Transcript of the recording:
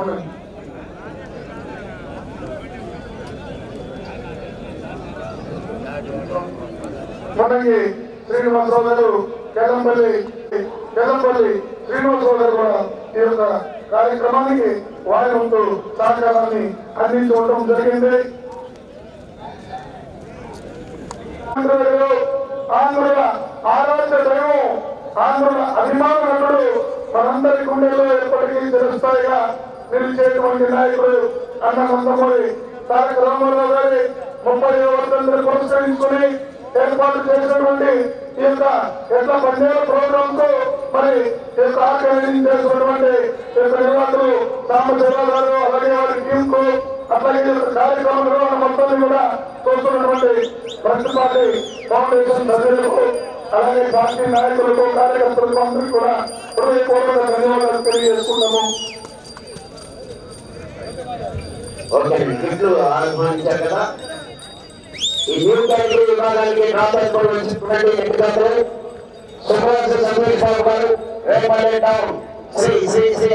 ఉండండి. మనకి శ్రీనివాసరావు గారు కేదంపల్లి కేదంపల్లి శ్రీనివాసరావు గారు కూడా ఈ యొక్క కార్యక్రమానికి వారి ఉంటూ సహకారాన్ని అందించి జరిగింది ఆంధ్రుల ఆరాధ్య దైవం ఆంధ్రుల అభిమాన నటుడు మనందరి గుండెల్లో స్థాయిగా నిలిచేటువంటి నాయకుడు అన్న నందమూరి తారక రామారావు గారి ముప్పై వర్ధంతులు పురస్కరించుకుని ఏర్పాటు చేసినటువంటి ఈ యొక్క ఎట్ల పందేల ప్రోగ్రామ్కు మరి ఈ యొక్క ఆర్గనైజింగ్ ఈ యొక్క నిర్వాహకులు రామచంద్రరావు గారు అలాగే వారి టీం కు అట్లాగే ఈ యొక్క నిర్వహణ మొత్తాన్ని కూడా చూస్తున్నటువంటి ప్రతి పార్టీ ఫౌండేషన్ సభ్యులకు అలాగే పార్టీ నాయకులకు కార్యకర్తలకు అందరికీ కూడా హృదయపూర్వక ధన్యవాదాలు తెలియజేసుకున్నాము ఓకే ఆహ్వానించారు కదా? ఈ న్యూ విభాగానికి ప్రాధాన్యత ఎన్నికలు సుభాష్ బాబు గారు రేపల్లె టౌన్ శ్రీ శ్రీ శ్రీ